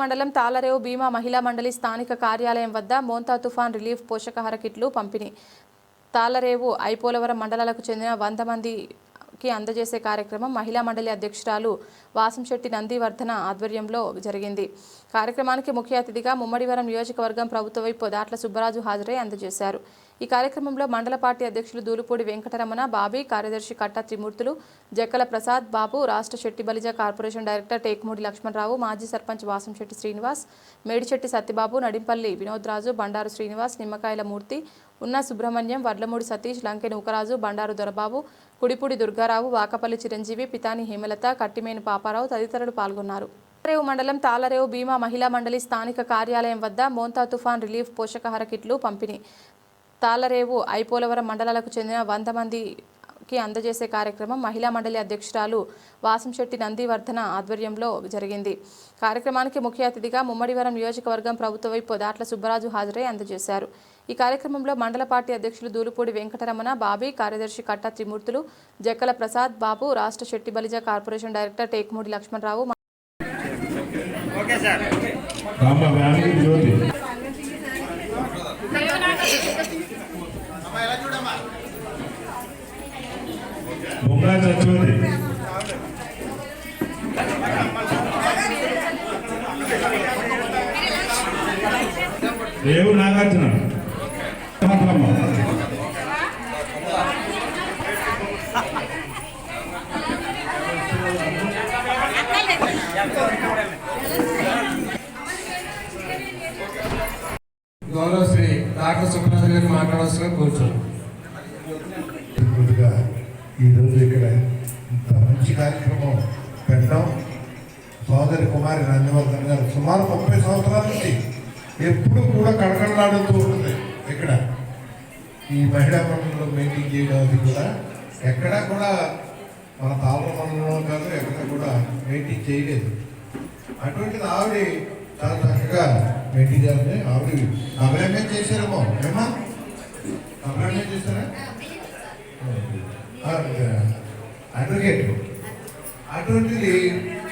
మండలం తాలరేవు భీమా మహిళా మండలి స్థానిక కార్యాలయం వద్ద మోంతా తుఫాన్ రిలీఫ్ పోషకాహార కిట్లు పంపిణీ. తాళరేవు ఐపోలవరం మండలాలకు చెందిన వంద మందికి అందజేసే కార్యక్రమం మహిళా మండలి అధ్యక్షురాలు వాసంశెట్టి నందివర్ధన ఆధ్వర్యంలో జరిగింది. కార్యక్రమానికి ముఖ్య అతిథిగా ముమ్మడివరం నియోజకవర్గం ప్రభుత్వ వైపు దాట్ల సుబ్బరాజు హాజరై అందజేశారు. ఈ కార్యక్రమంలో మండల పార్టీ అధ్యక్షులు దూలుపూడి వెంకటరమణ బాబీ కార్యదర్శి కట్ట త్రిమూర్తులు జక్కల ప్రసాద్ బాబు రాష్ట్ర శెట్టి బలిజ కార్పొరేషన్ డైరెక్టర్ టేక్మూడి లక్ష్మణరావు మాజీ సర్పంచ్ వాసంశెట్టి శ్రీనివాస్ మేడిశెట్టి సత్యబాబు నడింపల్లి వినోద్రాజు బండారు శ్రీనివాస్ నిమ్మకాయల మూర్తి ఉన్న సుబ్రహ్మణ్యం వడ్లమూడి సతీష్ లంకె నూకరాజు బండారు దొరబాబు కుడిపూడి దుర్గారావు వాకపల్లి చిరంజీవి పితాని హేమలత కట్టిమేని పాపారావు తదితరులు పాల్గొన్నారు. రేవు మండలం తాలరేవు భీమా మహిళా మండలి స్థానిక కార్యాలయం వద్ద మోంతా తుఫాన్ రిలీఫ్ పోషకాహార కిట్లు పంపిణీ. తాళరేవు ఐపోలవరం మండలాలకు చెందిన వంద మందికి అందజేసే కార్యక్రమం మహిళా మండలి అధ్యక్షురాలు వాసంశెట్టి నందివర్ధన ఆధ్వర్యంలో జరిగింది. కార్యక్రమానికి ముఖ్య అతిథిగా ముమ్మడివరం నియోజకవర్గం ప్రభుత్వ వైపు దాట్ల సుబ్బరాజు హాజరై అందజేశారు. ఈ కార్యక్రమంలో మండల పార్టీ అధ్యక్షులు దూలుపూడి వెంకటరమణ బాబీ కార్యదర్శి కట్ట త్రిమూర్తులు జక్కల ప్రసాద్ బాబు రాష్ట్ర శెట్టి బలిజ కార్పొరేషన్ డైరెక్టర్ టేకుమూడి లక్ష్మణరావు రామ వ్యాధి జ్యోతి నాగార్జున మాత్రమ్మ. గౌరవ శ్రీ డాక్టర్ సుబ్రహ్మణ్య గారు మాట్లాడాల్సిన కూర్చోండి ఈరోజు ఇక్కడ ఇంత మంచి కార్యక్రమం పెట్టడం సోదరి కుమారి నందివర్ధన్ గారు సుమారు ముప్పై సంవత్సరాల నుంచి ఎప్పుడు కూడా కడకడలాడుతూ ఉంటుంది ఇక్కడ. ఈ మహిళా మండలిలో మీటింగ్ చేయడం అది కూడా ఎక్కడా కూడా మన తాళ మండలంలో కాదు ఎక్కడ కూడా మీటింగ్ చేయలేదు. అటువంటిది ఆవిడ చాలా చక్కగా మీటింగ్ ఆవిడ. అభినందన చేశారేమో. ఏమా అభినందన చేశారా? అడ్వకేట్ అటువంటిది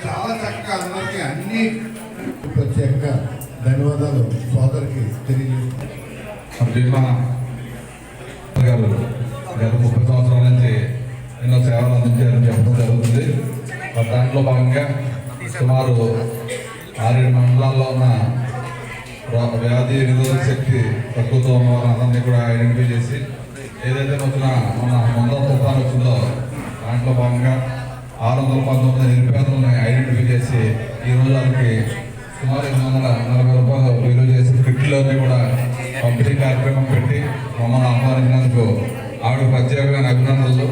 చాలా చక్కగా అందరికీ అన్ని ప్రత్యేకంగా ధన్యవాదాలు సోదరికి తెలియజేస్తున్నాను గారు గత ముప్పై సంవత్సరాల నుంచి ఎన్నో సేవలు అందించారని చెప్పడం జరుగుతుంది. దాంట్లో భాగంగా సుమారు ఆరేడు మండలాల్లో ఉన్న వ్యాధి నిరోధక శక్తి తక్కువతో ఉన్న వారందరినీ కూడా ఐడెంటిఫై చేసి ఏదైతే వచ్చిన మన వంద తుఫాన్ వచ్చిందో దాంట్లో భాగంగా ఆరు వందల పంతొమ్మిది నిరుపేదలను ఐడెంటిఫై చేసి ఈ రోజు వాళ్ళకి సుమారు ఎనిమిది వందల నలభై రూపాయలు విలువ చేసి కిట్లోనే కూడా పంపిణీ కార్యక్రమం పెట్టి మమ్మల్ని ఆహ్వానించినందుకు ఆవిడ ప్రత్యేకమైన అభినందనలు.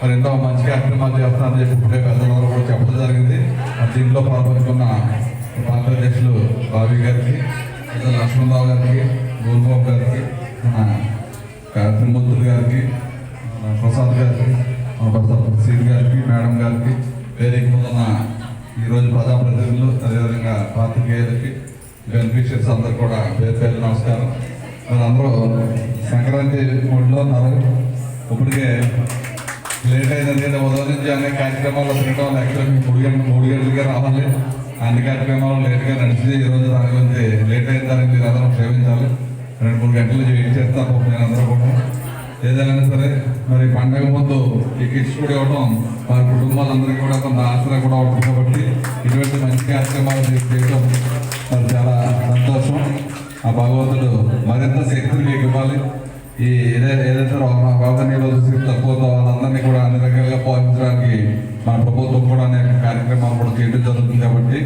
మరి ఎంతో మంచి కార్యక్రమాలు చేస్తున్నారని చెప్పి ఇప్పుడే పెద్దలందరూ కూడా చెప్పడం జరిగింది. దీంట్లో పాల్గొనుకున్న పార్టీ అధ్యక్షులు బాబీ గారికి లక్ష్మణరావు గారికి గోల్బాబు గారికి మన త్రిమూర్తులు గారికి ప్రసాద్ గారికి మన ప్రసాద్ సీర్ గారికి మేడం గారికి వేదిక ముందున్న ఈరోజు ప్రజాప్రతినిధులు అదేవిధంగా పాత్రికేయులకి బెనిఫిషియర్స్ అందరు కూడా పేరు పేరు నమస్కారం. మరి అందరూ సంక్రాంతి మూడులో ఉన్నారు. ఇప్పటికే లేట్ అయింది ఉదయం నుంచి అనేక కార్యక్రమాల్లో తినడం యాక్చువల్గా మూడు గంటలు మూడు గంటలకే రావాలి. అన్ని కార్యక్రమాలు లేట్గా నడిచితే ఈరోజు రోజు దాని గురించి లేట్ అయిందని మీరు అందరం క్షమించాలి. రెండు మూడు గంటలు వెయిట్ చేస్తాను నేను అందరూ కూడా. ఏదైనా సరే మరి పండగ ముందు ఈ కిట్స్ కూడా ఇవ్వడం వారి కుటుంబాలందరికీ కూడా కొంత ఆసరా కూడా ఉంటుంది కాబట్టి ఇటువంటి మంచి కార్యక్రమాలు చేయడం మరి చాలా సంతోషం. ఆ భగవంతుడు మరింత శక్తిని మీకు ఇవ్వాలి. ఈ ఏదైతే ఏదైతే రోగ- రోగ తక్కువ శక్తి తక్కువతో వాళ్ళందరినీ కూడా అన్ని రకాలుగా పోషించడానికి మన ప్రభుత్వం కూడా అనేక కార్యక్రమాలు కూడా చేయడం జరుగుతుంది కాబట్టి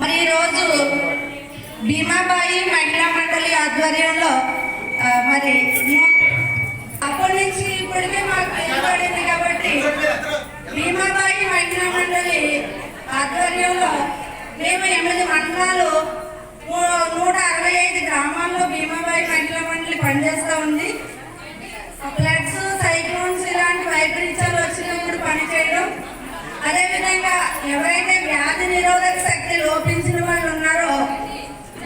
మరి ఈరోజు భీమాబాయి మహిళా మండలి ఆధ్వర్యంలో ఆ, మరి అప్పటి నుంచి ఇప్పటికే మాకు ఏర్పడింది కాబట్టి భీమాబాయి మహిళా మండలి ఆధ్వర్యంలో మేము ఎనిమిది మండలాలు మూ- నూట అరవై ఐదు గ్రామాల్లో భీమాబాయి మహిళా మండలి పనిచేస్తూ ఉంది. ఫ్లడ్స్ సైక్లోన్స్ ఇలాంటి వైపరీత్యాలు వచ్చినప్పుడు పనిచేయడం. అదేవిధంగా ఎవరైతే వ్యాధి నిరోధక శక్తి లోపించిన వాళ్ళు ఉన్నారో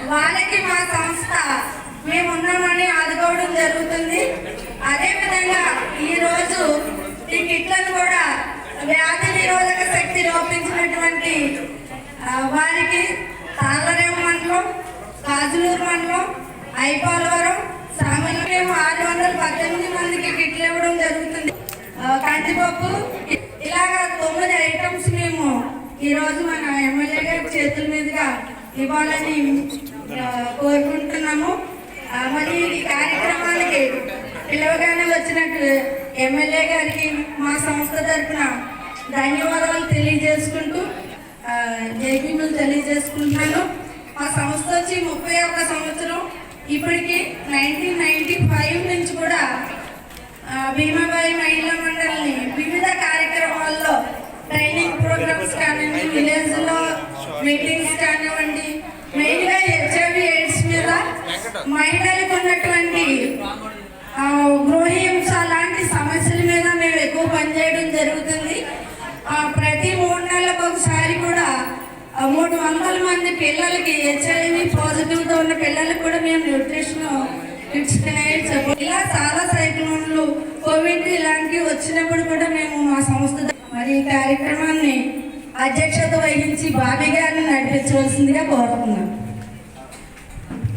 వాళ్ళకి మా సంస్థ మేము ఉన్నామని ఆదుకోవడం జరుగుతుంది. అదేవిధంగా ఈరోజు ఈ కిట్లను కూడా ఉన్నటువంటి వారికి తాళ్ళరేవు మండలం కాజులూరు మండలం ఐపాలవరం సామాన్య మేము ఆరు వందల పద్దెనిమిది మందికి కిట్లు ఇవ్వడం జరుగుతుంది. కందిపప్పు ఇలాగ ఇలాగా తొమ్మిది ఐటమ్స్ మేము ఈరోజు మన ఎమ్మెల్యే గారి చేతుల మీదుగా ఇవ్వాలని కోరుకుంటున్నాము. మరి ఈ కార్యక్రమానికి పిలవగానే వచ్చినట్టు ఎమ్మెల్యే గారికి మా సంస్థ తరఫున ధన్యవాదాలు తెలియజేసుకుంటూ ఆ, జైబీలు తెలియజేసుకుంటున్నాను. మా సంస్థ వచ్చి ముప్పై ఒక్క సంవత్సరం. ఇప్పటికి నైన్టీన్ నైన్టీ ఫైవ్ నుంచి కూడా భీమాబాయి మహిళా మండలిని వివిధ కార్యక్రమాల్లో ట్రైనింగ్ ప్రోగ్రామ్స్ కానివ్వండి విలేజ్లో మీటింగ్స్ కానివ్వండి మెయిన్గా హెచ్ఐవి ఎయిడ్స్ మీద మహిళలకు ఉన్నటువంటి గృహహింస లాంటి సమస్యల మీద మేము ఎక్కువ పనిచేయడం జరుగుతుంది. ప్రతి మూడు నెలలకు ఒకసారి కూడా మూడు వందల మంది పిల్లలకి హెచ్ఐవి పాజిటివ్తో ఉన్న పిల్లలకు కూడా మేము న్యూట్రిషన్ కిడ్స్ ఇలా చాలా సైక్లోన్లు కోవిడ్ ఇలాంటివి వచ్చినప్పుడు కూడా మేము మా సంస్థ మరి ఈ కార్యక్రమాన్ని అధ్యక్షత వహించి బాబీ గారిని నడిపించవలసిందిగా కోరుతున్నాం.